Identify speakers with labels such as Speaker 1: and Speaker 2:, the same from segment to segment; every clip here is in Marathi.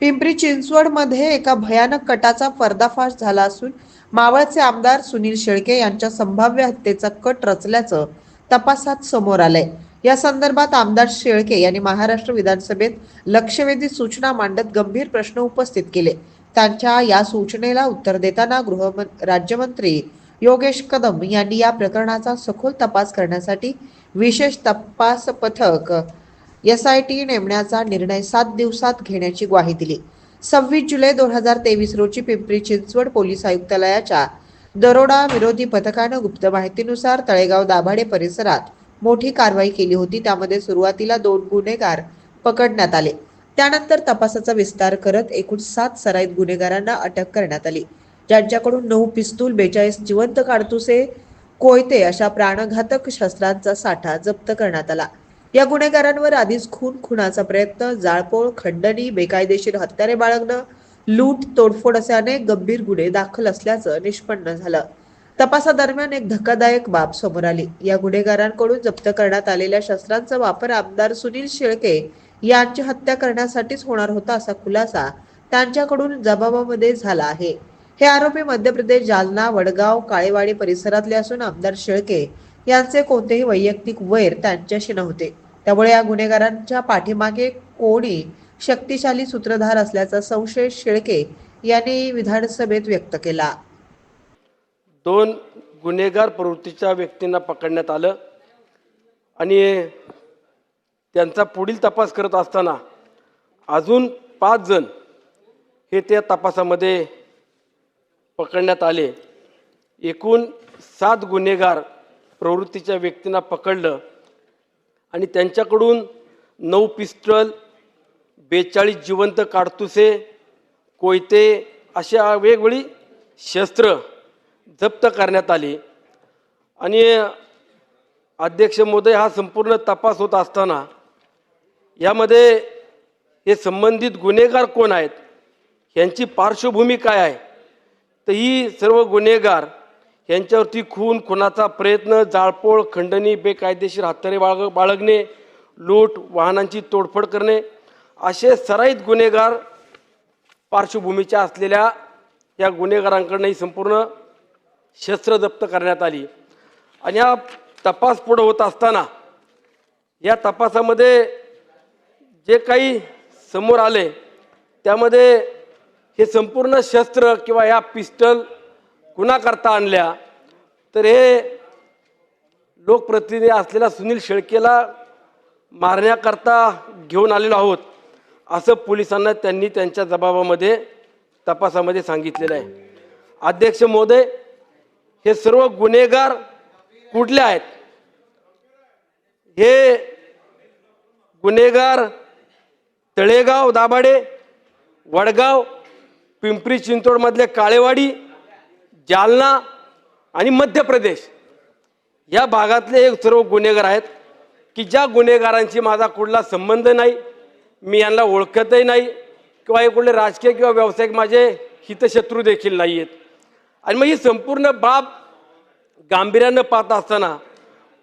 Speaker 1: पिंपरी चिंचवडमध्ये एका भयानक कटाचा पर्दाफाश झाला असून मावळचे आमदार सुनील शेळके यांच्या संभाव्य हत्येचा कट रचल्याचं तपासात समोर आलंय. या संदर्भात आमदार शेळके यांनी महाराष्ट्र विधानसभेत लक्षवेधी सूचना मांडत गंभीर प्रश्न उपस्थित केले. त्यांच्या या सूचनेला उत्तर देताना गृह राज्यमंत्री योगेश कदम यांनी या प्रकरणाचा सखोल तपास करण्यासाठी विशेष तपास पथक एस आय टी नेमण्याचा निर्णय सात दिवसात घेण्याची ग्वाही दिली. सव्वीस जुलै दोन हजार तेवीस रोजी पिंपरी चिंचवड पोलीस आयुक्तालयाच्या दरोडा विरोधी पथकानं गुप्त माहितीनुसार तळेगाव दाभाडे परिसरात मोठी कारवाई केली होती. त्यामध्ये सुरुवातीला दोन गुन्हेगार पकडण्यात आले. त्यानंतर तपासाचा विस्तार करत एकूण सात सराईत गुन्हेगारांना अटक करण्यात आली. ज्यांच्याकडून नऊ पिस्तूल बेचाळीस जिवंत काडतुसे कोयते अशा प्राणघातक शस्त्रांचा साठा जप्त करण्यात आला. या गुन्हेगारांवर आधीच खून खुनाचा प्रयत्न जाळपोळ खंडणी बेकायदेशीर हत्यारे बाळगणं लूट तोडफोड असे अनेक गंभीर गुन्हे दाखल असल्याचं निष्पन्न झालं. तपासादरम्यान एक धक्कादायक बाब समोर आली. या गुन्हेगारांकडून जप्त करण्यात आलेल्या शस्त्रांचा वापर आमदार सुनील शेळके यांची हत्या करण्यासाठीच होणार होता असा खुलासा त्यांच्याकडून जबाबामध्ये झाला आहे. हे आरोपी मध्य प्रदेश जालना वडगाव काळेवाडी परिसरातले असून आमदार शेळके यांचे कोणतेही वैयक्तिक वैर त्यांच्याशी नव्हते. त्यामुळे या गुन्हेगारांच्या पाठीमागे कोणी शक्तिशाली सूत्रधार असल्याचा संशय शेळके यांनी विधानसभेत व्यक्त केला.
Speaker 2: दोन गुन्हेगार प्रवृत्तीच्या व्यक्तींना पकडण्यात आलं आणि त्यांचा पुढील तपास करत असताना अजून पाच जण हे त्या तपासामध्ये पकडण्यात आले. एकूण सात गुन्हेगार प्रवृत्तीच्या व्यक्तींना पकडलं आणि त्यांच्याकडून नऊ पिस्टल बेचाळीस जिवंत काडतुसे कोयते अशा वेगवेगळी शस्त्र जप्त करण्यात आली. आणि अध्यक्ष महोदय हा संपूर्ण तपास होत असताना यामध्ये हे संबंधित गुन्हेगार कोण आहेत? यांची पार्श्वभूमी काय आहे? तर ही सर्व गुन्हेगार यांच्यावरती खून खुनाचा प्रयत्न जाळपोळ खंडणी बेकायदेशीर हत्यारे बाळग बाळगणे लूट वाहनांची तोडफोड करणे असे सराईत गुन्हेगार पार्श्वभूमीच्या असलेल्या या गुन्हेगारांकडनं ही संपूर्ण शस्त्र जप्त करण्यात आली. आणि हा तपास पुढं होत असताना या तपासामध्ये जे काही समोर आले त्यामध्ये हे संपूर्ण शस्त्र किंवा या पिस्टल कुणा करता आणल्या. तर हे लोकप्रतिनिधी असलेल्या सुनील शेळकेला मारण्याकरता घेऊन आलेलो आहोत असं पोलिसांना त्यांनी त्यांच्या जबाबामध्ये तपासामध्ये सांगितलेलं आहे. अध्यक्ष महोदय हे सर्व गुन्हेगार कुठले आहेत? हे गुन्हेगार तळेगाव दाभाडे वडगाव पिंपरी चिंचवडमधले काळेवाडी जालना आणि मध्य प्रदेश. या भागातले एक सर्व गुन्हेगार आहेत की ज्या गुन्हेगारांशी माझा कुठला संबंध नाही मी यांना ओळखतही नाही किंवा हे कुठले राजकीय किंवा व्यावसायिक माझे हितशत्रू देखील नाही आहेत आणि मग ही संपूर्ण बाब गांभीर्यानं पाहत असताना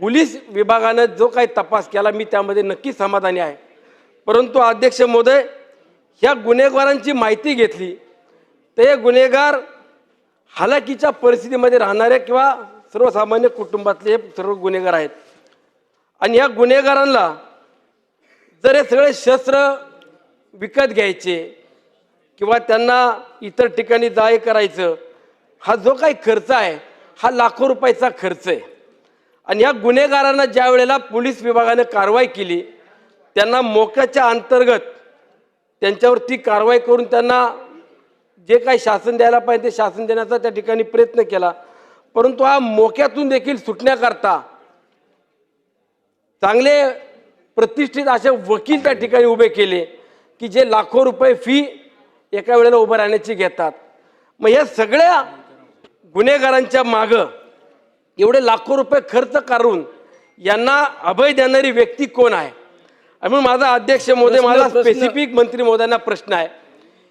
Speaker 2: पोलीस विभागानं जो काही तपास केला मी त्यामध्ये नक्की समाधानी आहे. परंतु अध्यक्ष महोदय ह्या गुन्हेगारांची माहिती घेतली तर हे गुन्हेगार हालाकीच्या परिस्थितीमध्ये राहणाऱ्या किंवा सर्वसामान्य कुटुंबातले हे सर्व गुन्हेगार आहेत. आणि या गुन्हेगारांना जर हे सगळे शस्त्र विकत घ्यायचे किंवा त्यांना इतर ठिकाणी जाय करायचं हा जो काही खर्च आहे हा लाखो रुपयाचा खर्च आहे. आणि ह्या गुन्हेगारांना ज्या वेळेला पोलीस विभागाने कारवाई केली त्यांना मोक्याच्या अंतर्गत त्यांच्यावर ती कारवाई करून त्यांना जे काही शासन द्यायला पाहिजे ते शासन देण्याचा त्या ठिकाणी प्रयत्न केला. परंतु हा मोक्यातून देखील सुटण्याकरता चांगले प्रतिष्ठित असे वकील त्या ठिकाणी उभे केले की जे लाखो रुपये फी एका वेळेला उभं राहण्याची घेतात. मग या सगळ्या गुन्हेगारांच्या मागं एवढे लाखो रुपये खर्च करून यांना अभय देणारी व्यक्ती कोण आहे? आणि म्हणून माझा अध्यक्ष महोदय माझा स्पेसिफिक मंत्री महोदयांना प्रश्न आहे.